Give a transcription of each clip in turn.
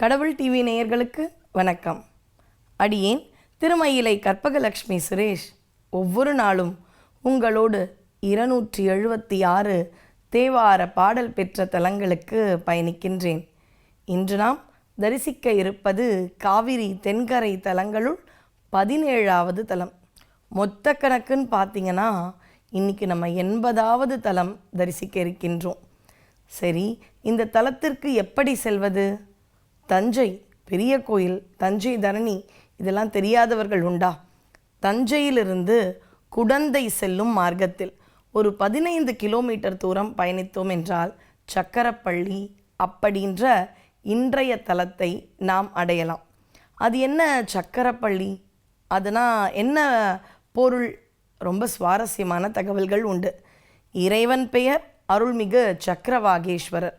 கடவுள் டிவி நேயர்களுக்கு வணக்கம். அடியேன் திருமயிலை கற்பகலக்ஷ்மி சுரேஷ். ஒவ்வொரு நாளும் உங்களோடு இருநூற்றி எழுபத்தி ஆறு தேவார பாடல் பெற்ற தலங்களுக்கு பயணிக்கின்றேன். இன்று நாம் தரிசிக்க இருப்பது காவிரி தென்கரை தலங்களுள் பதினேழாவது தலம். மொத்த கணக்குன்னு பார்த்தீங்கன்னா இன்னைக்கு நம்ம எண்பதாவது தலம் தரிசிக்க இருக்கின்றோம். சரி இந்த தலத்திற்கு எப்படி செல்வது? தஞ்சை பெரிய கோயில் தஞ்சை தரணி இதெல்லாம் தெரியாதவர்கள் உண்டா? தஞ்சையிலிருந்து குடந்தை செல்லும் மார்க்கத்தில் ஒரு பதினைந்து கிலோமீட்டர் தூரம் பயணித்தோம் என்றால் சக்கரப்பள்ளி அப்படின்ற இன்றைய தலத்தை நாம் அடையலாம். அது என்ன சக்கரப்பள்ளி? அதுனா என்ன பொருள்? ரொம்ப சுவாரஸ்யமான தகவல்கள் உண்டு. இறைவன் பெயர் அருள்மிகு சக்கரவாகேஸ்வரர்.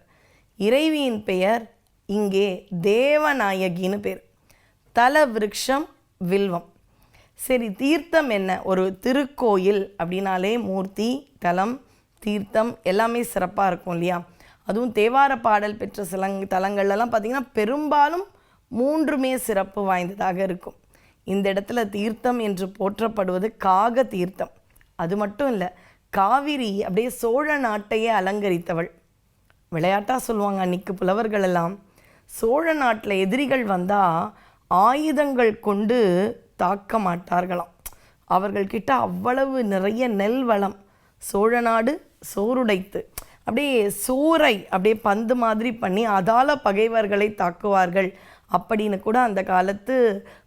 இறைவியின் பெயர் இங்கே தேவநாயகின்னு பேர். தல விருட்சம் வில்வம். சரி தீர்த்தம் என்ன? ஒரு திருக்கோயில் அப்படின்னாலே மூர்த்தி தலம் தீர்த்தம் எல்லாமே சிறப்பாக இருக்கும் இல்லையா? அதுவும் தேவார பாடல் பெற்ற சிலங் தலங்கள்லாம் பார்த்திங்கன்னா பெரும்பாலும் மூன்றுமே சிறப்பு வாய்ந்ததாக இருக்கும். இந்த இடத்துல தீர்த்தம் என்று போற்றப்படுவது காக தீர்த்தம். அது மட்டும் இல்லை காவிரி அப்படியே சோழ நாட்டையே அலங்கரித்தவள். விளையாட்டாக சொல்லுவாங்க அன்னைக்கு புலவர்களெல்லாம் சோழ நாட்டில் எதிரிகள் வந்தால் ஆயுதங்கள் கொண்டு தாக்க மாட்டார்களாம். அவர்கள்கிட்ட அவ்வளவு நிறைய நெல் வளம். சோழ நாடு சோறுடைத்து. அப்படியே சோறை அப்படியே பந்து மாதிரி பண்ணி அதால பகைவர்களை தாக்குவார்கள். அப்படின்னு கூட அந்த காலத்து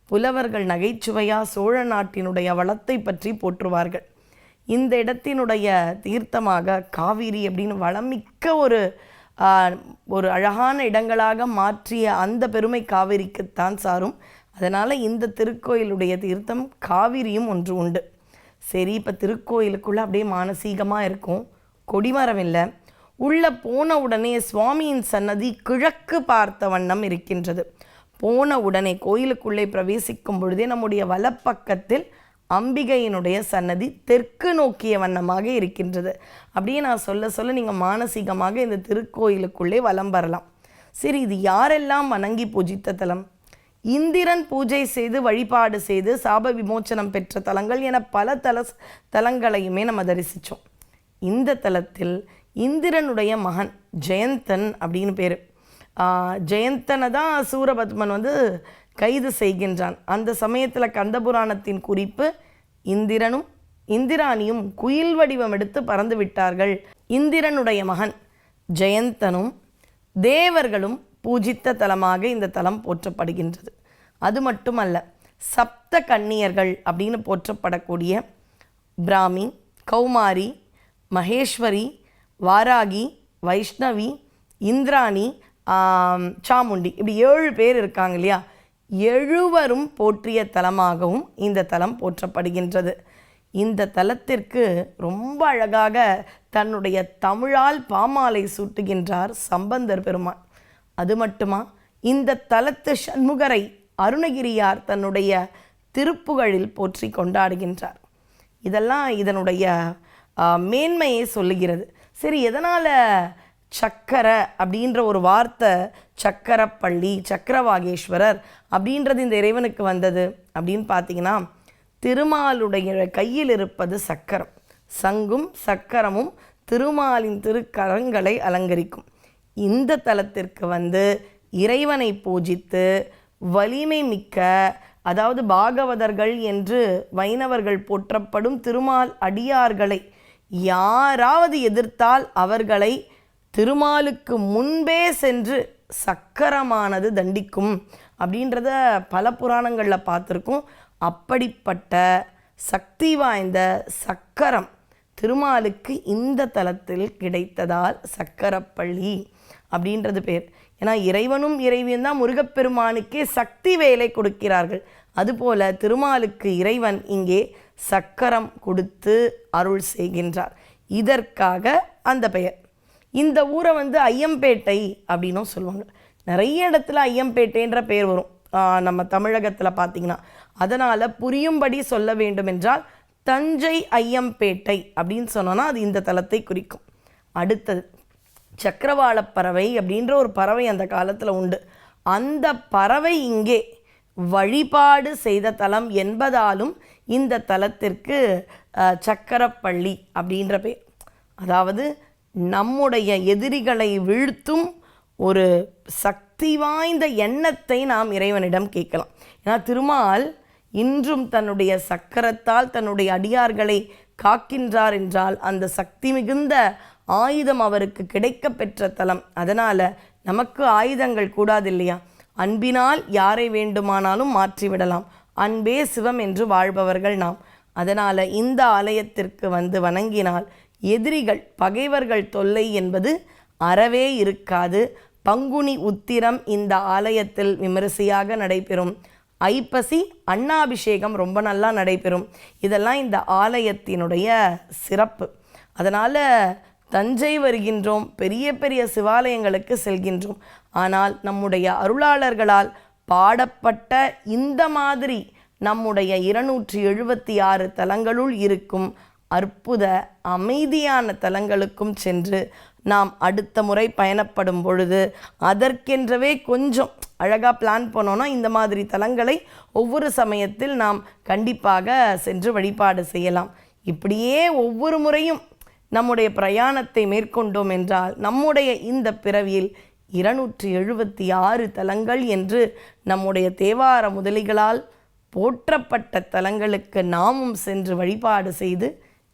புலவர்கள் நகைச்சுவையாக சோழ நாட்டினுடைய வளத்தை பற்றி போற்றுவார்கள். இந்த இடத்தினுடைய தீர்த்தமாக காவிரி அப்படின்னு வளமிக்க ஒரு ஒரு அழகான இடங்களாக மாற்றிய அந்த பெருமை காவிரிக்குத்தான் சாரும். அதனால் இந்த திருக்கோயிலுடைய தீர்த்தம் காவிரியும் ஒன்று உண்டு. சரி இப்போ திருக்கோயிலுக்குள்ளே அப்படியே மானசீகமாக இருக்கும். கொடிமரம் இல்லை. உள்ளே போன உடனே சுவாமியின் சன்னதி கிழக்கு பார்த்த வண்ணம் இருக்கின்றது. போன உடனே கோயிலுக்குள்ளே பிரவேசிக்கும் பொழுதே நம்முடைய வலப்பக்கத்தில் அம்பிகையினுடைய சன்னதி தெற்கு நோக்கிய வண்ணமாக இருக்கின்றது. அப்படியே நான் சொல்ல சொல்ல நீங்கள் மானசீகமாக இந்த திருக்கோயிலுக்குள்ளே வலம் வரலாம். சரி இது யாரெல்லாம் வணங்கி பூஜித்த தலம்? இந்திரன் பூஜை செய்து வழிபாடு செய்து சாப விமோச்சனம் பெற்ற தலங்கள் என பல தல தலங்களையுமே நம்ம தரிசித்தோம் இந்த தலத்தில் இந்திரனுடைய மகன் ஜெயந்தன் அப்படின்னு பேர். ஜெயந்தனை தான் சூரபத்மன் வந்து கைது செய்கின்றான். அந்த சமயத்தில் கந்தபுராணத்தின் குறிப்பு இந்திரனும் இந்திராணியும் குயில் வடிவம் எடுத்து பறந்து விட்டார்கள். இந்திரனுடைய மகன் ஜெயந்தனும் தேவர்களும் பூஜித்த தலமாக இந்த தலம் போற்றப்படுகின்றது. அது மட்டுமல்ல சப்த கன்னியர்கள் அப்படின்னு போற்றப்படக்கூடிய பிராமி கௌமாரி மகேஸ்வரி வாராகி வைஷ்ணவி இந்திராணி சாமுண்டி இப்படி ஏழு பேர் இருக்காங்க இல்லையா? எழுவரும் போற்றிய தலமாகவும் இந்த தலம் போற்றப்படுகின்றது. இந்த தலத்திற்கு ரொம்ப அழகாக தன்னுடைய தமிழால் பாமாலை சூட்டுகின்றார் சம்பந்தர் பெருமான். அது மட்டுமா? இந்த தலத்து சண்முகரை அருணகிரியார் தன்னுடைய திருப்புகழில் போற்றி கொண்டாடுகின்றார். இதெல்லாம் இதனுடைய மேன்மையை சொல்லுகிறது. சரி எதனால் சக்கர அப்படின்ற ஒரு வார்த்தை சக்கரப்பள்ளி சக்கரவாகேஸ்வரர் அப்படின்றது இந்த இறைவனுக்கு வந்தது. அப்படின்னு பார்த்தீங்கன்னா திருமாலுடைய கையில் இருப்பது சக்கரம். சங்கும் சக்கரமும் திருமாலின் திருக்கரங்களை அலங்கரிக்கும். இந்த தலத்திற்கு வந்து இறைவனை பூஜித்து வலிமை மிக்க அதாவது பாகவதர்கள் என்று வைணவர்கள் போற்றப்படும் திருமால் அடியார்களை யாராவது எதிர்த்தால் அவர்களை திருமாலுக்கு முன்பே சென்று சக்கரமானது தண்டிக்கும் அப்படின்றத பல புராணங்களில் பார்த்துருக்கோம். அப்படிப்பட்ட சக்தி வாய்ந்த சக்கரம் திருமாலுக்கு இந்த தலத்தில் கிடைத்ததால் சக்கரப்பள்ளி அப்படின்றது பேர். ஏன்னா இறைவனும் இறைவியும் தான் முருகப்பெருமானுக்கே சக்தி வேலை கொடுக்கிறார்கள். அதுபோல திருமாலுக்கு இறைவன் இங்கே சக்கரம் கொடுத்து அருள் செய்கின்றார். இதற்காக அந்த பெயர். இந்த ஊரை வந்து ஐயம்பேட்டை அப்படின்னும் சொல்லுவாங்க. நிறைய இடத்துல ஐயம்பேட்டைன்ற பேர் வரும். நம்ம தமிழகத்தில் பார்த்தீங்கன்னா அதனால் புரியும்படி சொல்ல வேண்டும் என்றால் தஞ்சை ஐயம்பேட்டை அப்படின்னு சொன்னோன்னா அது இந்த தலத்தை குறிக்கும். அடுத்தது சக்கரவாளப் பறவை அப்படின்ற ஒரு பறவை அந்த காலத்தில் உண்டு. அந்த பறவை இங்கே வழிபாடு செய்த தலம் என்பதாலும் இந்த தலத்திற்கு சக்கரப்பள்ளி அப்படின்ற பேர். அதாவது நம்முடைய எதிரிகளை வீழ்த்தும் ஒரு சக்தி வாய்ந்த எண்ணத்தை நாம் இறைவனிடம் கேட்கலாம். ஏன்னா திருமால் இன்றும் தன்னுடைய சக்கரத்தால் தன்னுடைய அடியார்களை காக்கின்றார் என்றால் அந்த சக்தி மிகுந்த ஆயுதம் அவருக்கு கிடைக்க பெற்ற தலம். அதனால் நமக்கு ஆயுதங்கள் கூடாது இல்லையா அன்பினால் யாரை வேண்டுமானாலும் மாற்றிவிடலாம். அன்பே சிவம் என்று வாழ்பவர்கள் நாம். அதனால் இந்த ஆலயத்திற்கு வந்து வணங்கினால் எதிரிகள் பகைவர்கள் தொல்லை என்பது அறவே இருக்காது. பங்குனி உத்திரம் இந்த ஆலயத்தில் விமரிசையாக நடைபெறும். ஐப்பசி அன்னாபிஷேகம் ரொம்ப நல்லா நடைபெறும். இதெல்லாம் இந்த ஆலயத்தினுடைய சிறப்பு. அதனால் தஞ்சை வருகின்றோம் பெரிய பெரிய சிவாலயங்களுக்கு செல்கின்றோம். ஆனால் நம்முடைய அருளாளர்களால் பாடப்பட்ட இந்த மாதிரி நம்முடைய இருநூற்றி எழுபத்தி ஆறு தலங்களுள் இருக்கும் அற்புத அமைதியான தலங்களுக்கும் சென்று நாம் அடுத்த முறை பயணப்படும் பொழுது அதற்கென்றவே கொஞ்சம் அழகாக பிளான் பண்ணோன்னா இந்த மாதிரி தலங்களை ஒவ்வொரு சமயத்தில் நாம் கண்டிப்பாக சென்று வழிபாடு செய்யலாம். இப்படியே ஒவ்வொரு முறையும் நம்முடைய பிரயாணத்தை மேற்கொண்டோம் என்றால் நம்முடைய இந்த பிறவியில் இருநூற்றி எழுபத்தி ஆறு தலங்கள் என்று நம்முடைய தேவார முதலிகளால் போற்றப்பட்ட தலங்களுக்கு நாமும் சென்று வழிபாடு செய்து